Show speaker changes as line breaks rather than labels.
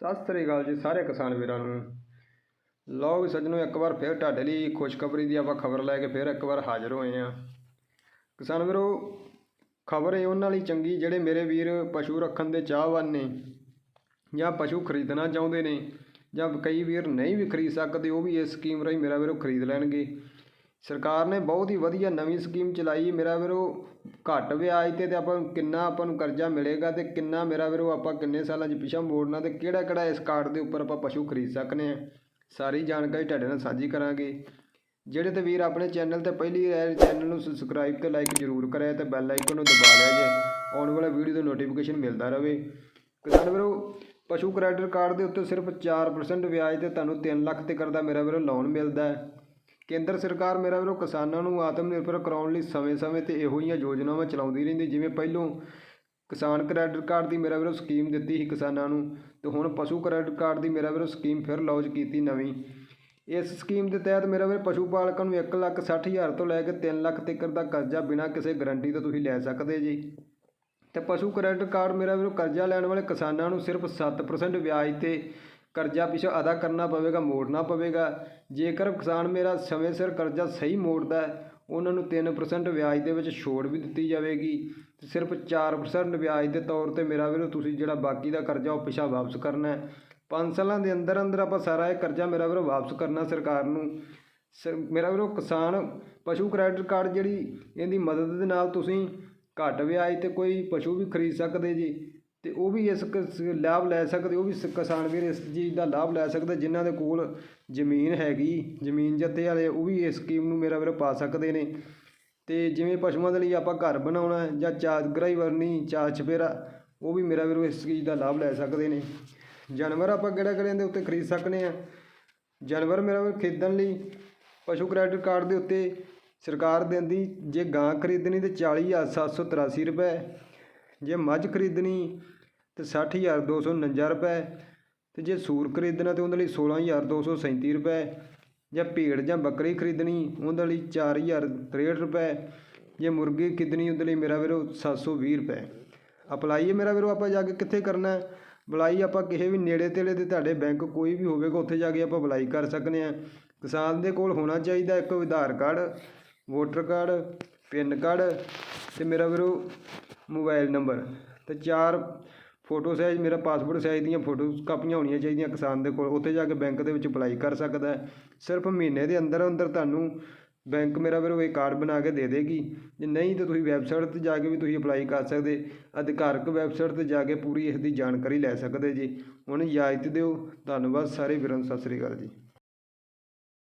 ਸਤਿ ਸ੍ਰੀ ਅਕਾਲ ਜੀ ਸਾਰੇ ਕਿਸਾਨ ਵੀਰਾਂ ਨੂੰ। ਲਓ ਵੀ ਸੱਜਣੋ, ਇੱਕ ਵਾਰ ਫਿਰ ਤੁਹਾਡੇ ਲਈ ਖੁਸ਼ਖਬਰੀ ਦੀ ਆਪਾਂ ਖਬਰ ਲੈ ਕੇ ਫਿਰ ਇੱਕ ਵਾਰ ਹਾਜ਼ਰ ਹੋਏ ਹਾਂ। ਕਿਸਾਨ ਵੀਰੋ, ਖਬਰ ਇਹ ਉਹਨਾਂ ਲਈ ਚੰਗੀ ਜਿਹੜੇ ਮੇਰੇ ਵੀਰ ਪਸ਼ੂ ਰੱਖਣ ਦੇ ਚਾਹਵਾਨ ਨੇ, ਜਾਂ ਪਸ਼ੂ ਖਰੀਦਣਾ ਚਾਹੁੰਦੇ ਨੇ, ਜਾਂ ਕਈ ਵੀਰ ਨਹੀਂ ਵੀ ਖਰੀਦ ਸਕਦੇ, ਉਹ ਵੀ ਇਸ ਸਕੀਮ ਰਾਹੀਂ ਮੇਰਾ ਵੀਰੋ ਖਰੀਦ ਲੈਣਗੇ। ਸਰਕਾਰ ਨੇ ਬਹੁਤ ਹੀ ਵਧੀਆ ਨਵੀਂ ਸਕੀਮ ਚਲਾਈ। ਮੇਰਾ ਵੀਰੋ, ਘੱਟ ਵਿਆਜ ਤੇ ਤੇ ਆਪਾਂ ਨੂੰ ਕਿੰਨਾ ਆਪਾਂ ਨੂੰ ਕਰਜ਼ਾ ਮਿਲੇਗਾ ਤੇ ਕਿੰਨਾ ਮੇਰਾ ਵੀਰੋ, ਆਪਾਂ ਕਿੰਨੇ ਸਾਲਾਂ 'ਚ ਪਿਛਾ ਮੋੜਨਾ ਤੇ ਕਿਹੜਾ ਕਿਹੜਾ ਇਸ ਕਾਰਡ ਦੇ ਉੱਪਰ ਆਪਾਂ ਪਸ਼ੂ ਖਰੀਦ ਸਕਨੇ ਆ। ਸਾਰੀ ਜਾਣਕਾਰੀ ਤੁਹਾਡੇ ਨਾਲ ਸਾਂਝੀ ਕਰਾਂਗੇ। ਜਿਹੜੇ ਤੇ ਵੀਰ ਆਪਣੇ ਚੈਨਲ ਤੇ ਪਹਿਲੀ ਵਾਰ ਚੈਨਲ ਨੂੰ ਸਬਸਕ੍ਰਾਈਬ ਤੇ ਲਾਈਕ ਜ਼ਰੂਰ ਕਰਿਆ ਤੇ ਬੈਲ ਆਈਕਨ ਨੂੰ ਦਬਾ ਲਿਆ ਜੇ। ਆਉਣ ਵਾਲਾ ਵੀਡੀਓ ਦਾ ਨੋਟੀਫਿਕੇਸ਼ਨ ਮਿਲਦਾ ਰਹੇ। ਕਿਸਾਨ ਵੀਰੋ, ਪਸ਼ੂ ਕ੍ਰੈਡਿਟ ਕਾਰਡ ਦੇ ਉੱਤੇ ਸਿਰਫ 4% ਵਿਆਜ ਤੇ ਤੁਹਾਨੂੰ 3 ਲੱਖ 'ਤੇ ਕਰਦਾ ਮੇਰਾ ਵੀਰੋ ਲੋਨ ਮਿਲਦਾ ਹੈ। ਕੇਂਦਰ ਸਰਕਾਰ ਮੇਰਾ ਵੀਰੋ ਕਿਸਾਨਾਂ ਨੂੰ ਆਤਮ ਨਿਰਭਰ ਕਰਾਉਣ ਲਈ ਸਮੇਂ-ਸਮੇਂ ਤੇ ਇਹੋ ਜਿਹੀਆਂ ਯੋਜਨਾਵਾਂ ਚਲਾਉਂਦੀ ਰਹਿੰਦੀ, ਜਿਵੇਂ ਪਹਿਲੋਂ ਕਿਸਾਨ ਕ੍ਰੈਡਿਟ ਕਾਰਡ ਦੀ ਮੇਰਾ ਵੀਰੋ ਸਕੀਮ ਦਿੱਤੀ ਸੀ ਕਿਸਾਨਾਂ ਨੂੰ ਤੇ ਹੁਣ ਪਸ਼ੂ ਕ੍ਰੈਡਿਟ ਕਾਰਡ ਦੀ ਮੇਰਾ ਵੀਰੋ ਸਕੀਮ ਫਿਰ ਲਾਂਚ ਕੀਤੀ ਨਵੀਂ। ਇਸ ਸਕੀਮ ਦੇ ਤਹਿਤ ਮੇਰਾ ਵੀਰ ਪਸ਼ੂ ਪਾਲਕਾਂ ਨੂੰ ਇੱਕ ਲੱਖ ਸੱਠ ਹਜ਼ਾਰ ਤੋਂ ਲੈ ਕੇ 3 ਲੱਖ ਤੱਕ ਦਾ ਕਰਜ਼ਾ ਬਿਨਾਂ ਕਿਸੇ ਗਾਰੰਟੀ ਤੋਂ ਤੁਸੀਂ ਲੈ ਸਕਦੇ ਜੀ। ਤੇ ਪਸ਼ੂ ਕ੍ਰੈਡਿਟ ਕਾਰਡ ਮੇਰਾ ਵੀਰੋ ਕਰਜ਼ਾ ਲੈਣ ਵਾਲੇ ਕਿਸਾਨਾਂ ਨੂੰ ਸਿਰਫ 7% ਵਿਆਜ ਤੇ ਕਰਜ਼ਾ ਪਿੱਛੋਂ ਅਦਾ ਕਰਨਾ ਪਵੇਗਾ, ਮੋੜਨਾ ਪਵੇਗਾ। ਜੇਕਰ ਕਿਸਾਨ ਮੇਰਾ ਸਮੇਂ ਸਿਰ ਕਰਜ਼ਾ ਸਹੀ ਮੋੜਦਾ ਹੈ, ਉਹਨਾਂ ਨੂੰ 3% ਵਿਆਜ ਦੇ ਵਿੱਚ ਛੋੜ ਵੀ ਦਿੱਤੀ ਜਾਵੇਗੀ। ਤੇ ਸਿਰਫ 4% ਵਿਆਜ ਦੇ ਤੌਰ ਤੇ ਮੇਰਾ ਵੀਰੋ, ਤੁਸੀਂ ਜਿਹੜਾ ਬਾਕੀ ਦਾ ਕਰਜ਼ਾ ਉਹ ਪਿਛਾ ਵਾਪਸ ਕਰਨਾ ਹੈ। 5 ਸਾਲਾਂ ਦੇ ਅੰਦਰ ਅੰਦਰ ਆਪਾਂ ਸਾਰਾ ਇਹ ਕਰਜ਼ਾ ਮੇਰਾ ਵੀਰੋ ਵਾਪਸ ਕਰਨਾ ਸਰਕਾਰ ਨੂੰ। ਸਰ ਮੇਰਾ ਵੀਰੋ ਕਿਸਾਨ ਪਸ਼ੂ ਕ੍ਰੈਡਿਟ ਕਾਰਡ ਜਿਹੜੀ ਇਹਦੀ ਮਦਦ ਦੇ ਨਾਲ ਤੁਸੀਂ ਘੱਟ ਵਿਆਜ ਤੇ ਕੋਈ ਪਸ਼ੂ ਵੀ ਖਰੀਦ ਸਕਦੇ ਜੀ। ਤੇ ਉਹ ਵੀ ਇਸ ਕਿਸ- ਲਾਭ ਲੈ ਸਕਦੇ, ਉਹ ਵੀ ਸ- ਕਿਸਾਨ ਵੀਰ ਇਸ ਚੀਜ਼ ਦਾ ਲਾਭ ਲੈ ਸਕਦੇ, ਜਿਨ੍ਹਾਂ ਦੇ ਕੋਲ ਜ਼ਮੀਨ ਹੈਗੀ, ਜ਼ਮੀਨ ਜੱਥੇ ਵਾਲੇ, ਉਹ ਵੀ ਇਸ ਸਕੀਮ ਨੂੰ ਮੇਰਾ ਵੀਰ ਪਾ ਸਕਦੇ ਨੇ। ਤੇ ਜਿਵੇਂ ਪਸ਼ੂਆਂ ਦੇ ਲਈ ਆਪਾਂ ਘਰ ਬਣਾਉਣਾ ਹੈ, ਜਾਂ ਚਾਦਗਰਾਈ ਵਰਨੀ ਚਾਰ ਚਪੇਰਾ, ਉਹ ਵੀ ਮੇਰਾ ਵੀਰੋ ਇਸ ਚੀਜ਼ ਦਾ ਲਾਭ ਲੈ ਸਕਦੇ ਨੇ। ਜਾਨਵਰ ਆਪਾਂ ਕਿਹੜਾ ਕਿਹੜੇ ਦੇ ਉੱਤੇ ਖਰੀਦ ਸਕਨੇ ਆ? ਜਾਨਵਰ ਮੇਰਾ ਵੀਰ ਖਰੀਦਣ ਲਈ ਪਸ਼ੂ ਕ੍ਰੈਡਿਟ ਕਾਰਡ ਦੇ ਉੱਤੇ ਸਰਕਾਰ ਦਿੰਦੀ, ਜੇ ਗਾਂ ਖਰੀਦਣੀ ਤੇ 40783 ਰੁਪਏ ਜੇ ਮੱਝ ਖਰੀਦਣੀ ਤੇ 60249 ਰੁਪਏ, ਤੇ ਜੇ ਸੂਰ ਖਰੀਦਣਾ ਤੇ ਉਹਦੇ ਲਈ 16237 ਰੁਪਏ, ਜਾਂ ਭੇੜ ਜਾਂ ਬੱਕਰੀ ਖਰੀਦਣੀ, ਉਹਦੇ ਲਈ 4063 ਰੁਪਏ, ਜੇ ਮੁਰਗੀ ਖਰੀਦਣੀ ਉਹਦੇ ਲਈ ਮੇਰਾ ਵੀਰੋ 720 ਰੁਪਏ। ਅਪਲਾਈ ਮੇਰਾ ਵੀਰੋ, ਆਪਾਂ ਜਾ ਕੇ ਕਿੱਥੇ ਕਰਨਾ ਬੁਲਾਈ ਆਪਾਂ ਕਿਸੇ ਵੀ ਨੇੜੇ ਤੇੜੇ ਤੇ ਤੁਹਾਡੇ ਬੈਂਕ ਕੋਈ ਵੀ ਹੋਵੇਗਾ, ਉੱਥੇ ਜਾ ਕੇ ਆਪਾਂ ਬੁਲਾਈ ਕਰ ਸਕਨੇ ਆ ਕਿਸਾਨ ਦੇ ਕੋਲ ਹੋਣਾ ਚਾਹੀਦਾ ਇੱਕ Aadhaar card, voter card, PAN card, ਤੇ ਮੇਰਾ ਵੀਰੋ ਮੋਬਾਈਲ ਨੰਬਰ। ਤੇ ਚਾਰ ਫੋਟੋ ਸਾਈਜ਼ ਮੇਰਾ ਪਾਸਪੋਰਟ ਸਾਈਜ਼ ਦੀਆਂ ਫੋਟੋ ਕਾਪੀਆਂ ਹੋਣੀਆਂ ਚਾਹੀਦੀਆਂ ਕਿਸਾਨ ਦੇ ਕੋਲ। ਉੱਥੇ ਜਾ ਕੇ ਬੈਂਕ ਦੇ ਵਿੱਚ ਅਪਲਾਈ ਕਰ ਸਕਦਾ ਸਿਰਫ ਮਹੀਨੇ ਦੇ ਅੰਦਰ ਅੰਦਰ ਤੁਹਾਨੂੰ ਬੈਂਕ ਮੇਰਾ ਵੀਰੋ ਇਹ ਕਾਰਡ ਬਣਾ ਕੇ ਦੇ ਦੇਗੀ। ਜੇ ਨਹੀਂ ਤਾਂ ਤੁਸੀਂ ਵੈਬਸਾਈਟ ਤੇ ਜਾ ਕੇ ਵੀ ਤੁਸੀਂ ਅਪਲਾਈ ਕਰ ਸਕਦੇ। ਅਧਿਕਾਰਕ ਵੈਬਸਾਈਟ ਤੇ ਜਾ ਕੇ ਪੂਰੀ ਇਸ ਦੀ ਜਾਣਕਾਰੀ ਲੈ ਸਕਦੇ ਜੀ। ਹੁਣ ਇਜਾਜ਼ਤ ਦਿਓ। ਧੰਨਵਾਦ ਸਾਰੇ ਵੀਰਾਂ ਨੂੰ। ਸਤਿ ਸ੍ਰੀ ਅਕਾਲ ਜੀ।